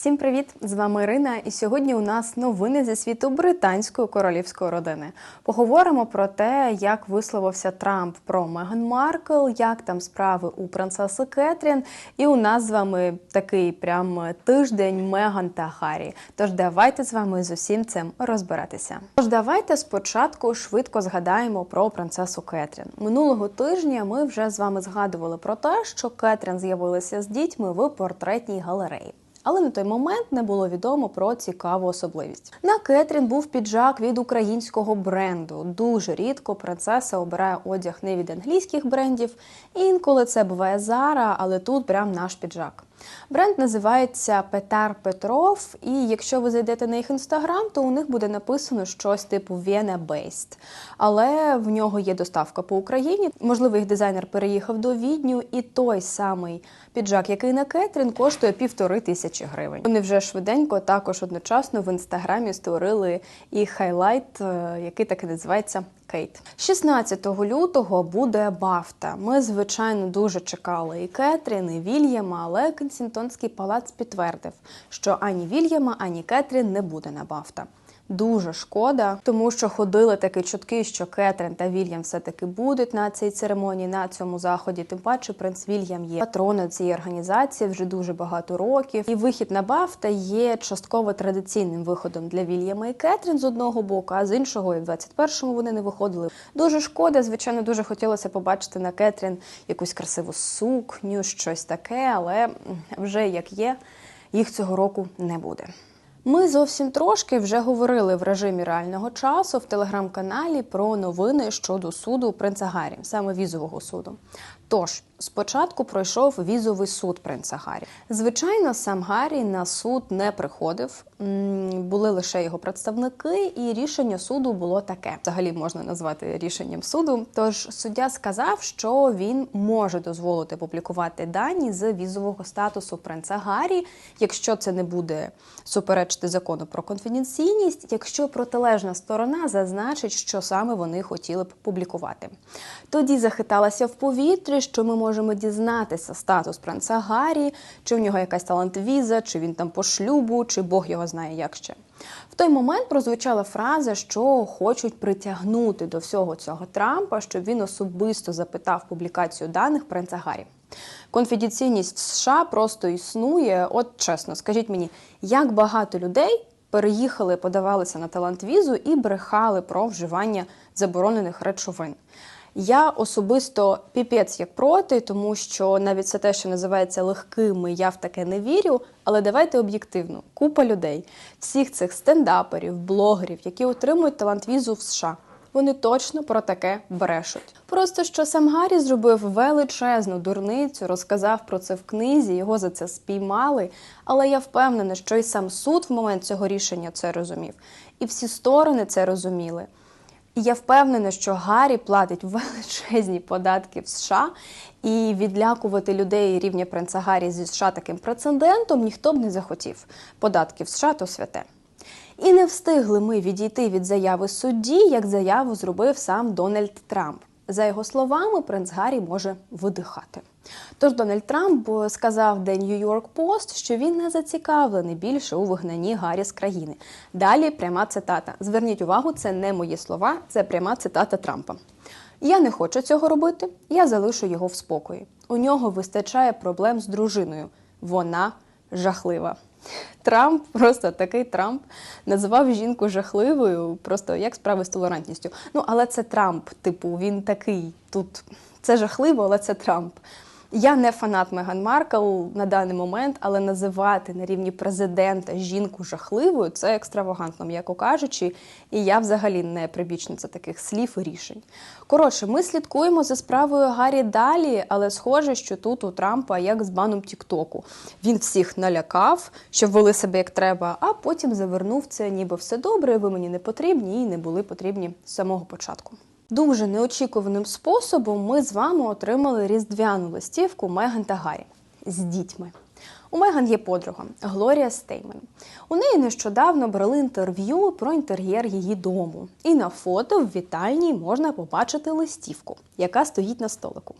Всім привіт! З вами Ірина, і сьогодні у нас новини зі світу британської королівської родини. Поговоримо про те, як висловився Трамп про Меган Маркл, як там справи у принцеси Кетрін. І у нас з вами такий прям тиждень Меган та Харрі. Тож давайте з вами з усім цим розбиратися. Тож давайте спочатку швидко згадаємо про принцесу Кетрін. Минулого тижня ми вже з вами згадували про те, що Кетрін з'явилася з дітьми в портретній галереї. Але на той момент не було відомо про цікаву особливість. На Кетрін був піджак від українського бренду. Дуже рідко принцеса обирає одяг не від англійських брендів. Інколи це буває Зара, але тут прям наш піджак. Бренд називається Петар Петров, і якщо ви зайдете на їх інстаграм, то у них буде написано щось типу Vienna Based. Але в нього є доставка по Україні. Можливо, їх дизайнер переїхав до Відню, і той самий піджак, який на Кетрін, коштує півтори тисячі гривень. Вони вже швиденько також одночасно в інстаграмі створили і хайлайт, е, який так і називається Кейт. 16 лютого буде Бафта. Ми, звичайно, дуже чекали і Кетрін, і Вільяма, але Кенсінтонський палац підтвердив, що ані Вільяма, ані Кетрін не буде на Бафта. Дуже шкода, тому що ходили такі чутки, що Кетрін та Вільям все-таки будуть на цій церемонії, на цьому заході. Тим паче, принц Вільям є патроном цієї організації вже дуже багато років. І вихід на Бафта є частково традиційним виходом для Вільяма і Кетрін з одного боку, а з іншого, і в 21-му вони не виходили. Дуже шкода. Звичайно, дуже хотілося побачити на Кетрін якусь красиву сукню, щось таке, але вже як є, їх цього року не буде. Ми зовсім трошки вже говорили в режимі реального часу в телеграм-каналі про новини щодо суду принца Гаррі, саме візового суду. Тож спочатку пройшов візовий суд принца Гаррі. Звичайно, сам Гаррі на суд не приходив, були лише його представники, і рішення суду було таке. Взагалі можна назвати рішенням суду. Тож суддя сказав, що він може дозволити публікувати дані з візового статусу принца Гаррі, якщо це не буде суперечити закону про конфіденційність, якщо протилежна сторона зазначить, що саме вони хотіли б публікувати. Тоді захиталася в повітрі, що ми можемо дізнатися статус принца Гаррі, чи в нього якась талант-віза, чи він там по шлюбу, чи Бог його знає як ще. В той момент прозвучала фраза, що хочуть притягнути до всього цього Трампа, щоб він особисто запитав публікацію даних принца Гаррі. Конфіденційність США просто існує. От чесно, скажіть мені, як багато людей переїхали, подавалися на талант-візу і брехали про вживання заборонених речовин. Я особисто піпець як проти, тому що навіть все те, що називається легкими, я в таке не вірю. Але давайте об'єктивно, купа людей, всіх цих стендаперів, блогерів, які отримують талант візу в США. Вони точно про таке брешуть. Просто що сам Гаррі зробив величезну дурницю, розказав про це в книзі, його за це спіймали. Але я впевнена, що і сам суд в момент цього рішення це розумів, і всі сторони це розуміли. І я впевнена, що Гаррі платить величезні податки в США, і відлякувати людей рівня принца Гаррі зі США таким прецедентом ніхто б не захотів. Податки в США то святе. І не встигли ми відійти від заяви судді, як заяву зробив сам Дональд Трамп. За його словами, принц Гаррі може видихати. Тож Дональд Трамп сказав The New York Post, що він не зацікавлений більше у вигнанні Гаррі з країни. Далі пряма цитата. Зверніть увагу, це не мої слова, це пряма цитата Трампа. Я не хочу цього робити, я залишу його в спокої. У нього вистачає проблем з дружиною. Вона жахлива. Трамп, просто такий Трамп, називав жінку жахливою, просто як справи з толерантністю. Ну, але це Трамп, типу, він такий тут. Це жахливо, але це Трамп. Я не фанат Меган Маркл на даний момент, але називати на рівні президента жінку жахливою це екстравагантно, м'яко кажучи, і я взагалі не прибічниця таких слів і рішень. Коротше, ми слідкуємо за справою Гаррі далі, але схоже, що тут у Трампа як з баном Тіктоку. Він всіх налякав, щоб вели себе як треба, а потім завернув це, ніби все добре. Ви мені не потрібні і не були потрібні з самого початку. Дуже неочікуваним способом ми з вами отримали різдвяну листівку Меган та Гаррі з дітьми. У Меган є подруга Глорія Стеймен. У неї нещодавно брали інтерв'ю про інтер'єр її дому. І на фото в вітальні можна побачити листівку, яка стоїть на столику.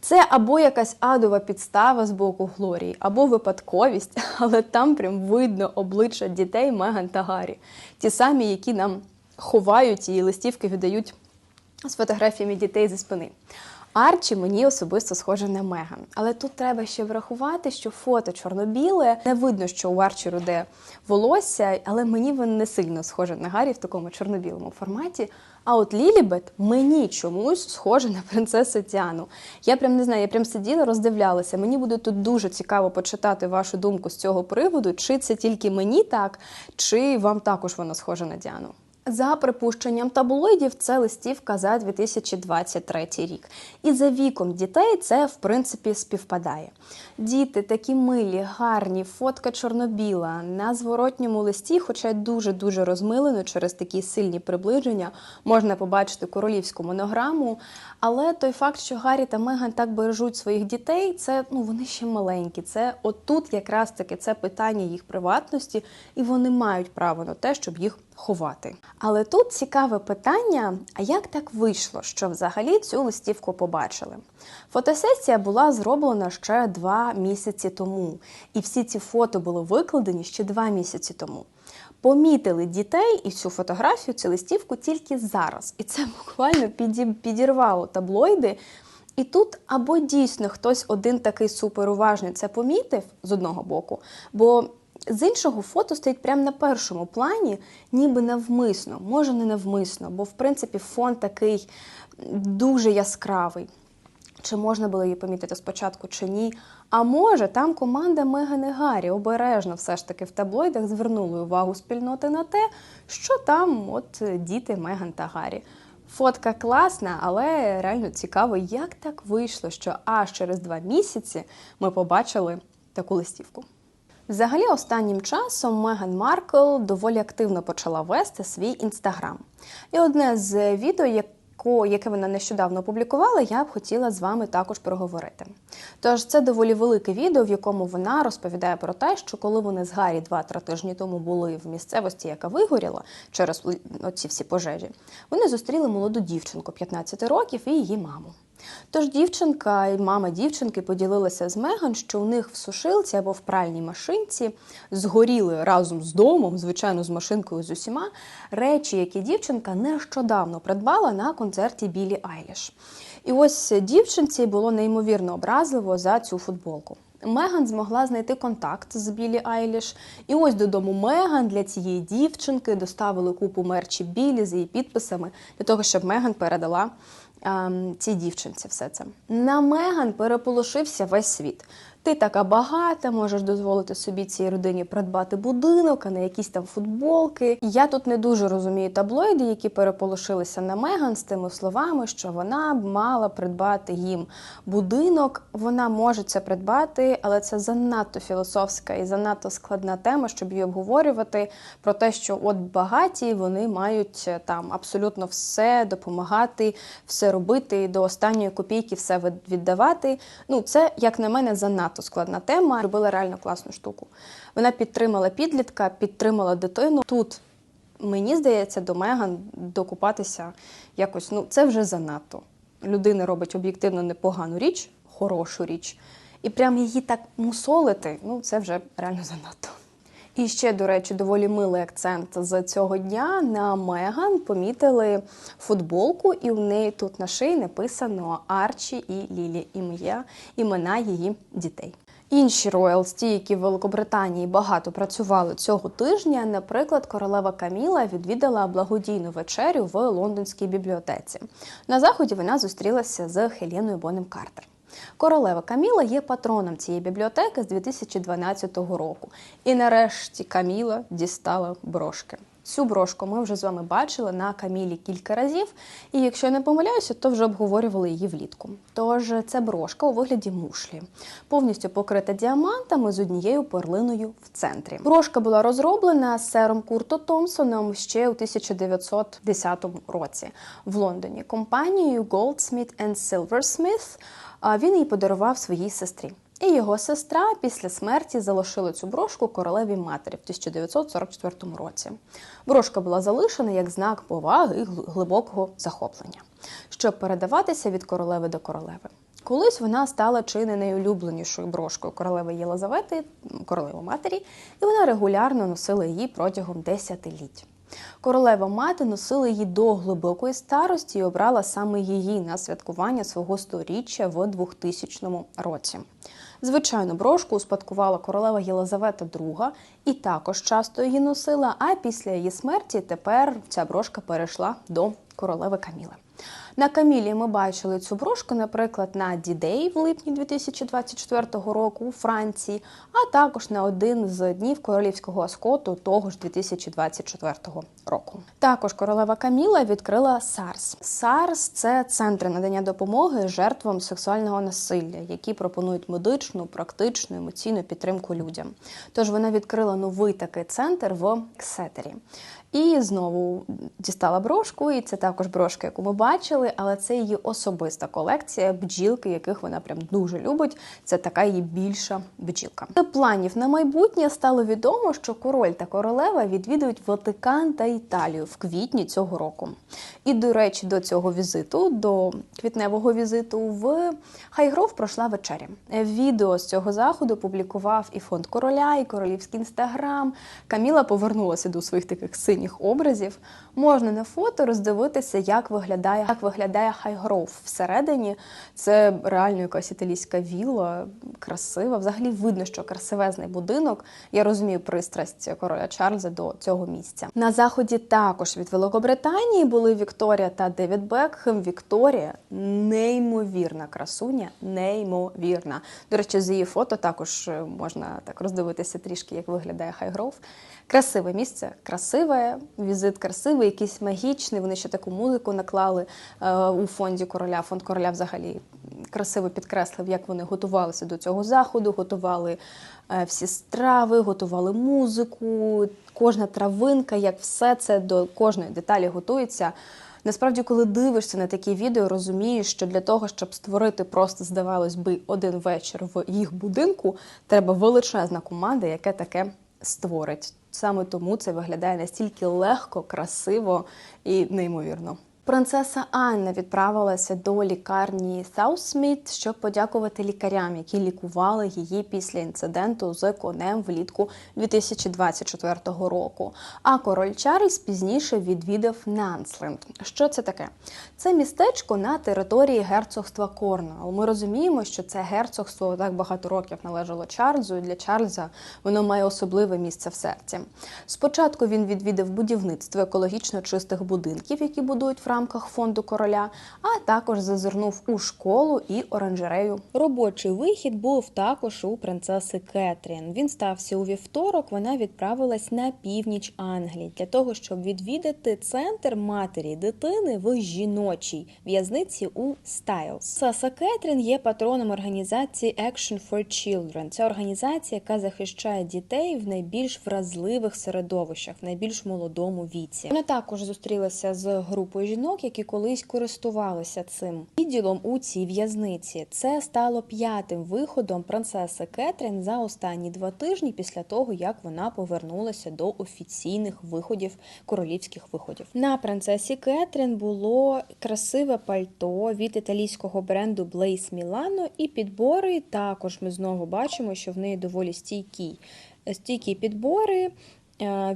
Це або якась адова підстава з боку Глорії, або випадковість, але там прям видно обличчя дітей Меган та Гаррі. Ті самі, які нам ховають і листівки віддають з фотографіями дітей зі спини. Арчі мені особисто схоже на Меган. Але тут треба ще врахувати, що фото чорно-біле. Не видно, що у Арчі руде волосся, але мені він не сильно схоже на Гаррі в такому чорно-білому форматі. А от Лілібет мені чомусь схоже на принцесу Діану. Я прям не знаю, я прям сиділа, роздивлялася. Мені буде тут дуже цікаво почитати вашу думку з цього приводу, чи це тільки мені так, чи вам також вона схожа на Діану. За припущенням таблоїдів, це листівка за 2023 рік. І за віком дітей це в принципі співпадає. Діти такі милі, гарні, фотка чорно-біла. На зворотньому листі, хоча дуже-дуже розмилено через такі сильні приближення, можна побачити королівську монограму. Але той факт, що Гаррі та Меган так бережуть своїх дітей, це ну вони ще маленькі. Це отут якраз таки це питання їх приватності, і вони мають право на те, щоб їх ховати. Але тут цікаве питання: а як так вийшло, що взагалі цю листівку побачили? Фотосесія була зроблена ще два місяці тому, і всі ці фото були викладені ще два місяці тому. Помітили дітей і цю фотографію, цю листівку тільки зараз. І це буквально підірвало таблоїди. І тут або дійсно хтось один такий суперуважний це помітив з одного боку, бо з іншого фото стоїть прямо на першому плані, ніби навмисно, може не навмисно, бо в принципі фон такий дуже яскравий. Чи можна було її помітити спочатку, чи ні? А може, там команда Меган і Гаррі обережно все ж таки в таблоїдах звернули увагу спільноти на те, що там от діти Меган та Гаррі. Фотка класна, але реально цікаво, як так вийшло, що аж через два місяці ми побачили таку листівку. Взагалі, останнім часом Меган Маркл доволі активно почала вести свій інстаграм. І одне з відео, яко- яке вона нещодавно опублікувала, я б хотіла з вами також проговорити. Тож це доволі велике відео, в якому вона розповідає про те, що коли вони з Гаррі 2-3 тижні тому були в місцевості, яка вигоріла через оці всі пожежі, вони зустріли молоду дівчинку 15 років і її маму. Тож дівчинка і мама дівчинки поділилася з Меган, що у них в сушилці або в пральній машинці згоріли разом з домом, звичайно, з машинкою з усіма речі, які дівчинка нещодавно придбала на концерті Білі Айліш. І ось дівчинці було неймовірно образливо за цю футболку. Меган змогла знайти контакт з Білі Айліш. І ось додому Меган для цієї дівчинки доставили купу мерчі Білі з її підписами для того, щоб Меган передала цій дівчинці все це. На Меган переполошився весь світ. Ти така багата, можеш дозволити собі цій родині придбати будинок, а не якісь там футболки. Я тут не дуже розумію таблоїди, які переполошилися на Меган з тими словами, що вона б мала придбати їм будинок. Вона може це придбати, але це занадто філософська і занадто складна тема, щоб її обговорювати. Про те, що от багаті вони мають е, там абсолютно все допомагати, все робити до останньої копійки, все віддавати. Ну це як на мене занадто складна тема. Робила реально класну штуку. Вона підтримала підлітка, підтримала дитину. Тут мені здається, до Меган докупатися якось ну це вже занадто. Людина робить об'єктивно непогану річ, хорошу річ, і прям її так мусолити, ну це вже реально занадто. І ще, до речі, доволі милий акцент з цього дня на Меган помітили футболку, і в неї тут на шиї написано Арчі і Лілі ім'я, імена її дітей. Інші роялс, ті, які в Великобританії багато працювали цього тижня, наприклад, королева Каміла відвідала благодійну вечерю в лондонській бібліотеці. На заході вона зустрілася з Хеленою Бонем Картер. Королева Каміла є патроном цієї бібліотеки з 2012 року. І нарешті Каміла дістала брошки. Цю брошку ми вже з вами бачили на Камілі кілька разів, і якщо я не помиляюся, то вже обговорювали її влітку. Тож це брошка у вигляді мушлі, повністю покрита діамантами з однією перлиною в центрі. Брошка була розроблена сером Курто Томпсоном ще у 1910 році в Лондоні компанією Goldsmith Silversmith. Він її подарував своїй сестрі. І його сестра після смерті залишила цю брошку королеві матері в 1944 році. Брошка була залишена як знак поваги і гл- глибокого захоплення, щоб передаватися від королеви до королеви. Колись вона стала чи не найулюбленішою брошкою королеви Єлизавети, королеви матері, і вона регулярно носила її протягом десятиліть. Королева мати носила її до глибокої старості і обрала саме її на святкування свого сторіччя в 2000 році. Звичайну брошку успадкувала королева Єлизавета II і також часто її носила. А після її смерті тепер ця брошка перейшла до королеви Каміли. На Камілі ми бачили цю брошку, наприклад, на Дідей в липні 2024 року у Франції, а також на один з днів королівського аскоту того ж 2024 року. Також королева Каміла відкрила SARS. SARS – це центри надання допомоги жертвам сексуального насилля, які пропонують медичну, практичну, емоційну підтримку людям. Тож вона відкрила новий такий центр в Ксетері. І знову дістала брошку, і це також брошка, яку ми бачили, але це її особиста колекція бджілки, яких вона прям дуже любить. Це така її більша бджілка. З планів на майбутнє стало відомо, що король та королева відвідують Ватикан та Італію в квітні цього року. І, до речі, до цього візиту, до квітневого візиту, в Хайгров пройшла вечеря. Відео з цього заходу публікував і фонд короля, і королівський інстаграм. Каміла повернулася до своїх таких синіх образів. Можна на фото роздивитися, як виглядає як виглядає Хайгров всередині. Це реально якась італійська вілла, красива. Взагалі видно, що красивезний будинок. Я розумію пристрасть короля Чарльза до цього місця. На заході також від Великобританії були Вікторія та Девід Бекхем. Вікторія неймовірна красуня, неймовірна. До речі, з її фото також можна так роздивитися трішки, як виглядає Хайгров. Красиве місце, красиве, візит красивий, якийсь магічний. Вони ще таку музику наклали е, у фонді короля. Фонд короля взагалі красиво підкреслив, як вони готувалися до цього заходу, готували е, всі страви, готували музику, кожна травинка, як все це до кожної деталі готується. Насправді, коли дивишся на такі відео, розумієш, що для того, щоб створити просто, здавалось би, один вечір в їх будинку, треба величезна команда, яке таке створить. Саме тому це виглядає настільки легко, красиво і неймовірно. Принцеса Анна відправилася до лікарні Саусміт, щоб подякувати лікарям, які лікували її після інциденту з конем влітку 2024 року. А король Чарльз пізніше відвідав Нансленд. Що це таке? Це містечко на території герцогства Корнуелл. Ми розуміємо, що це герцогство так багато років належало Чарльзу, і для Чарльза воно має особливе місце в серці. Спочатку він відвідав будівництво екологічно чистих будинків, які будують рамках фонду короля, а також зазирнув у школу і оранжерею. Робочий вихід був також у принцеси Кетрін. Він стався у вівторок. Вона відправилась на північ Англії для того, щоб відвідати центр матері дитини в жіночій в'язниці у Стайлз. Саса Кетрін є патроном організації Action for Children. Це організація, яка захищає дітей в найбільш вразливих середовищах, в найбільш молодому віці. Вона також зустрілася з групою жінок жінок, які колись користувалися цим відділом у цій в'язниці. Це стало п'ятим виходом принцеси Кетрін за останні два тижні після того, як вона повернулася до офіційних виходів королівських виходів. На принцесі Кетрін було красиве пальто від італійського бренду Blaze Milano і підбори. Також ми знову бачимо, що в неї доволі стійкі. Стійкі підбори,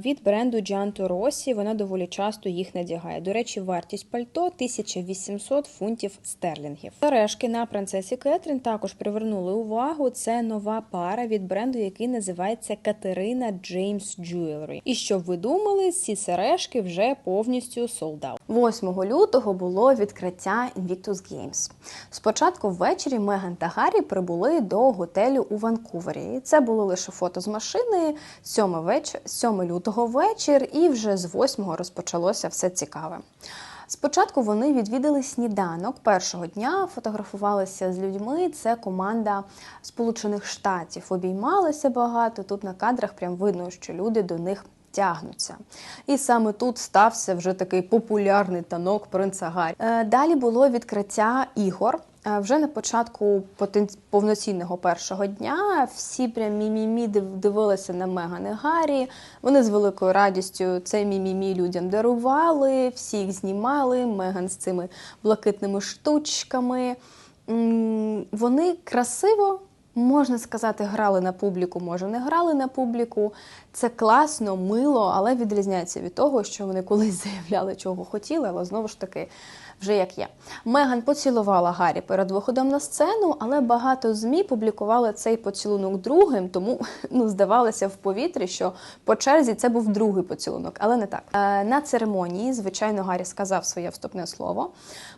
від бренду Gianto Rossi, вона доволі часто їх надягає. До речі, вартість пальто 1800 фунтів стерлінгів. Сережки на принцесі Кетрін також привернули увагу. Це нова пара від бренду, який називається Катерина Джеймс Jewelry. І що ви думали, ці сережки вже повністю out. 8 лютого було відкриття Invictus Games. Спочатку ввечері Меган та Гаррі прибули до готелю у Ванкувері. Це було лише фото з машини. 7 вечір. 7 лютого вечір, і вже з 8 розпочалося все цікаве. Спочатку вони відвідали сніданок першого дня, фотографувалися з людьми. Це команда Сполучених Штатів. Обіймалися багато. Тут на кадрах прям видно, що люди до них тягнуться. І саме тут стався вже такий популярний танок принца Гаррі. Е, далі було відкриття ігор. Е, вже на початку повноцінного першого дня всі прям мімімі дивилися на Меган і Гаррі. Вони з великою радістю цей мімімі людям дарували, всі їх знімали. Меган з цими блакитними штучками. вони красиво. Можна сказати, грали на публіку, може не грали на публіку. Це класно, мило, але відрізняється від того, що вони колись заявляли, чого хотіли, але знову ж таки, вже як є. Меган поцілувала Гаррі перед виходом на сцену, але багато ЗМІ публікували цей поцілунок другим, тому ну, здавалося в повітрі, що по черзі це був другий поцілунок, але не так. Е, на церемонії, звичайно, Гаррі сказав своє вступне слово.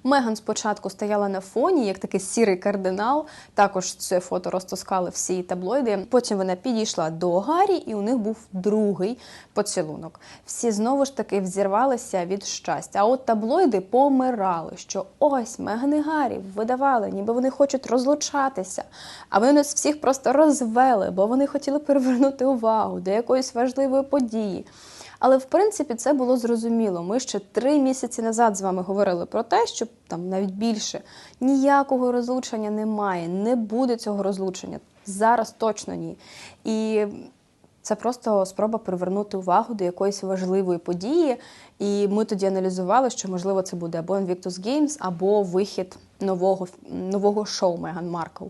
Меган спочатку стояла на фоні, як такий сірий кардинал. Також це фото розтискали всі таблоїди. Потім вона підійшла до Гаррі, і у них був другий поцілунок. Всі знову ж таки взірвалися від щастя. А от таблоїди помирали, що ось Меган і видавали, ніби вони хочуть розлучатися. А вони нас всіх просто розвели, бо вони хотіли перевернути увагу до якоїсь важливої події. Але в принципі це було зрозуміло. Ми ще три місяці назад з вами говорили про те, що там навіть більше ніякого розлучення немає, не буде цього розлучення. Зараз точно ні. І це просто спроба привернути увагу до якоїсь важливої події. І ми тоді аналізували, що можливо це буде або Invictus Games, або вихід нового, нового шоу Меган Маркл.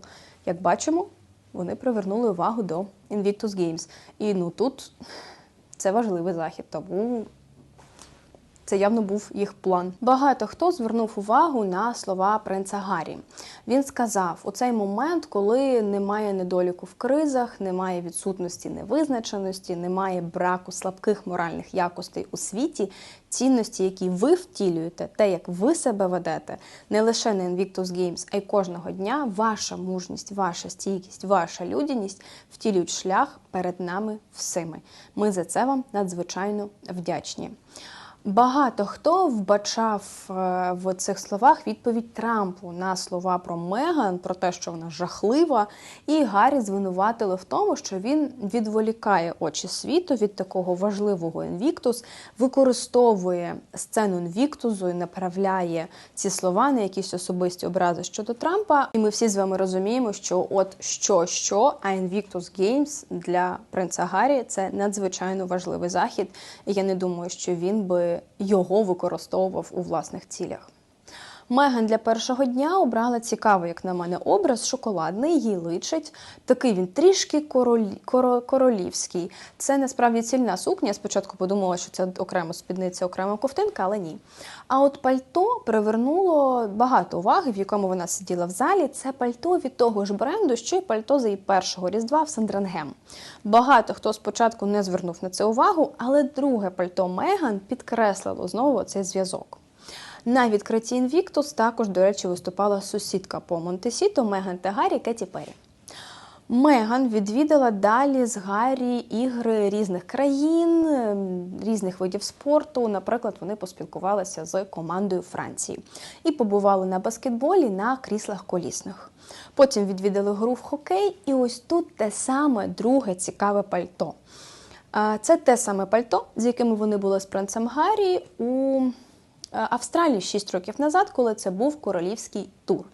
Як бачимо, вони привернули увагу до Invictus Games. І ну тут це важливий захід, тому це явно був їх план. Багато хто звернув увагу на слова принца Гаррі. Він сказав: у цей момент, коли немає недоліку в кризах, немає відсутності невизначеності, немає браку слабких моральних якостей у світі, цінності, які ви втілюєте, те, як ви себе ведете, не лише на Invictus Games, а й кожного дня, ваша мужність, ваша стійкість, ваша людяність втілюють шлях перед нами всіми. Ми за це вам надзвичайно вдячні. Багато хто вбачав е, в цих словах відповідь Трампу на слова про Меган, про те, що вона жахлива, і Гаррі звинуватили в тому, що він відволікає очі світу від такого важливого інвіктус, використовує сцену інвіктузу і направляє ці слова на якісь особисті образи щодо Трампа. І ми всі з вами розуміємо, що от що, що, а Invictus Games для принца Гаррі це надзвичайно важливий захід. І я не думаю, що він би його використовував у власних цілях. Меган для першого дня обрала цікавий, як на мене, образ шоколадний, їй личить. Такий він трішки король, коро, королівський. Це насправді цільна сукня. Спочатку подумала, що це окремо спідниця, окрема ковтинка, але ні. А от пальто привернуло багато уваги, в якому вона сиділа в залі. Це пальто від того ж бренду, що й пальто за її першого різдва в Сандренгем. Багато хто спочатку не звернув на це увагу, але друге пальто Меган підкреслило знову цей зв'язок. На відкритті Інвіктус також, до речі, виступала сусідка по Монтесіто Меган та Гаррі Кеті Перрі. Меган відвідала далі з Гаррі ігри різних країн, різних видів спорту. Наприклад, вони поспілкувалися з командою Франції і побували на баскетболі на кріслах колісних. Потім відвідали гру в хокей, і ось тут те саме друге цікаве пальто. Це те саме пальто, з якими вони були з принцем Гаррі у Австралії 6 років назад, коли це був королівський тур.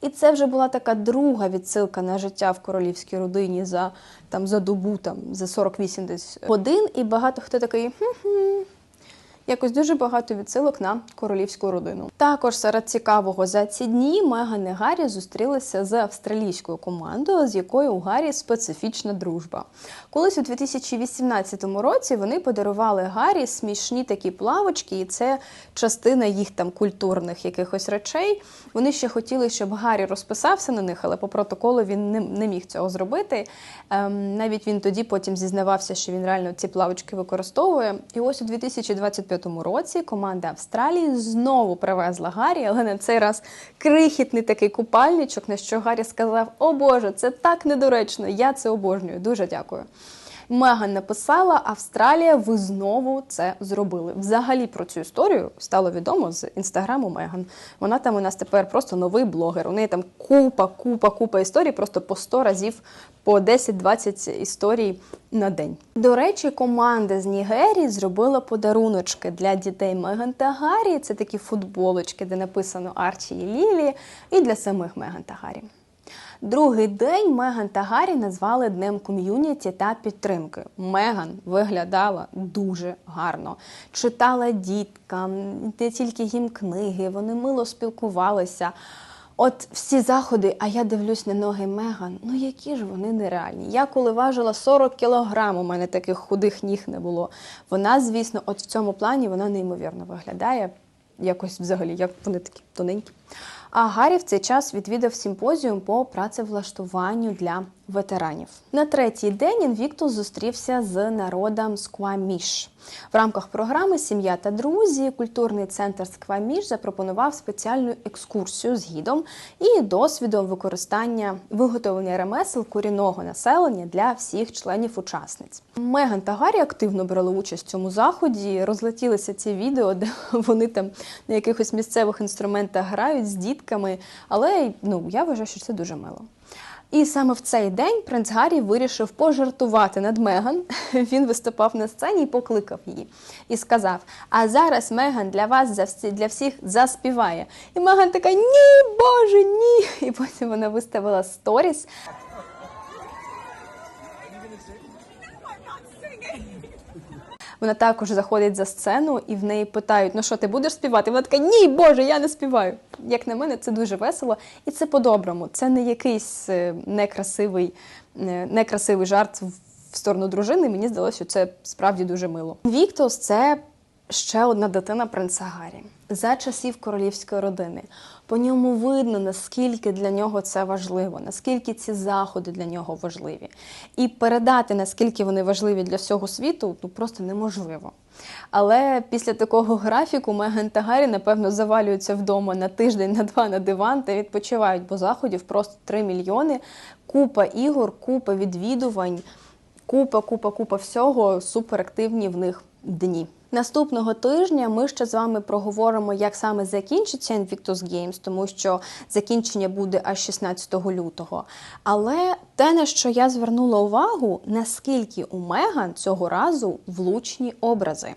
І це вже була така друга відсилка на життя в королівській родині за там за добу, там за 48 десь годин. І багато хто такий хм-хм, Якось дуже багато відсилок на королівську родину. Також серед цікавого за ці дні Меган і Гаррі зустрілися з австралійською командою, з якою у Гаррі специфічна дружба. Колись у 2018 році вони подарували Гаррі смішні такі плавочки, і це частина їх там культурних якихось речей. Вони ще хотіли, щоб Гаррі розписався на них, але по протоколу він не, не міг цього зробити. Ем, навіть він тоді потім зізнавався, що він реально ці плавочки використовує. І ось у 2025 2025 році команда Австралії знову привезла Гаррі, але на цей раз крихітний такий купальничок, на що Гаррі сказав: О Боже, це так недоречно! Я це обожнюю. Дуже дякую. Меган написала: Австралія, ви знову це зробили. Взагалі про цю історію стало відомо з інстаграму Меган. Вона там у нас тепер просто новий блогер. У неї там купа, купа, купа історій, просто по 100 разів, по 10-20 історій на день. До речі, команда з Нігерії зробила подаруночки для дітей Меган та Гаррі. Це такі футболочки, де написано Арчі і Лілі, і для самих Меган та Гаррі. Другий день Меган та Гаррі назвали днем ком'юніті та підтримки. Меган виглядала дуже гарно, читала діткам, не тільки їм книги, вони мило спілкувалися. От всі заходи, а я дивлюсь на ноги Меган, ну які ж вони нереальні. Я коли важила 40 кілограм, у мене таких худих ніг не було. Вона, звісно, от в цьому плані вона неймовірно виглядає. Якось взагалі, як вони такі тоненькі. А Гаррі в цей час відвідав симпозіум по працевлаштуванню для ветеранів. На третій день Інвіктус зустрівся з народом Скваміш. В рамках програми Сім'я та друзі культурний центр Скваміш запропонував спеціальну екскурсію з гідом і досвідом використання виготовлення ремесел корінного населення для всіх членів учасниць. Меган та Гаррі активно брали участь в цьому заході. Розлетілися ці відео, де вони там на якихось місцевих інструментах грають з дітками. Але ну я вважаю, що це дуже мило. І саме в цей день принц Гаррі вирішив пожартувати над Меган. Він виступав на сцені і покликав її і сказав: А зараз Меган для вас для всіх заспіває. І Меган така: Ні, Боже, ні! І потім вона виставила сторіс. Вона також заходить за сцену і в неї питають: ну що, ти будеш співати? Вона така, ні, Боже, я не співаю. Як на мене, це дуже весело, і це по-доброму. Це не якийсь е, некрасивий, е, некрасивий жарт в- сторону дружини. Мені здалося, що це справді дуже мило. Віктос це ще одна дитина принца Гаррі за часів королівської родини. По ньому видно, наскільки для нього це важливо, наскільки ці заходи для нього важливі. І передати, наскільки вони важливі для всього світу, ну просто неможливо. Але після такого графіку Меган та Гаррі, напевно, завалюються вдома на тиждень, на два на диван та відпочивають, бо заходів просто 3 мільйони, купа ігор, купа відвідувань, купа, купа, купа всього, суперактивні в них дні. Наступного тижня ми ще з вами проговоримо, як саме закінчиться Invictus Games, тому що закінчення буде аж 16 лютого. Але те, на що я звернула увагу, наскільки у Меган цього разу влучні образи.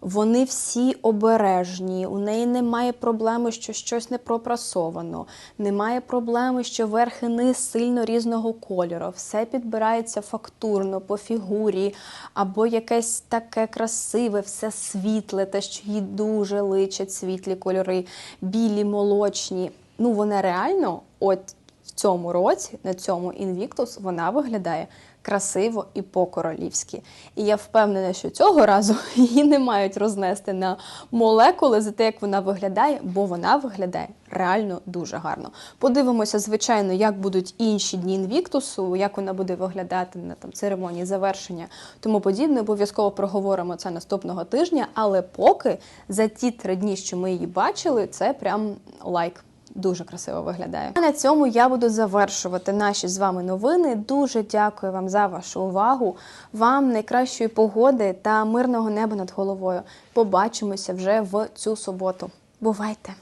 Вони всі обережні, у неї немає проблеми, що щось не пропрасовано, немає проблеми, що верх і низ сильно різного кольору. Все підбирається фактурно, по фігурі, або якесь таке красиве, все світле, те, що їй дуже личать світлі кольори, білі, молочні. Ну, вона реально, от в цьому році, на цьому Invictus, вона виглядає красиво і по-королівськи. І я впевнена, що цього разу її не мають рознести на молекули за те, як вона виглядає, бо вона виглядає реально дуже гарно. Подивимося, звичайно, як будуть інші дні інвіктусу, як вона буде виглядати на там церемонії завершення, тому подібне. Обов'язково проговоримо це наступного тижня. Але поки за ті три дні, що ми її бачили, це прям лайк. Дуже красиво виглядає. А на цьому я буду завершувати наші з вами новини. Дуже дякую вам за вашу увагу. Вам найкращої погоди та мирного неба над головою. Побачимося вже в цю суботу. Бувайте!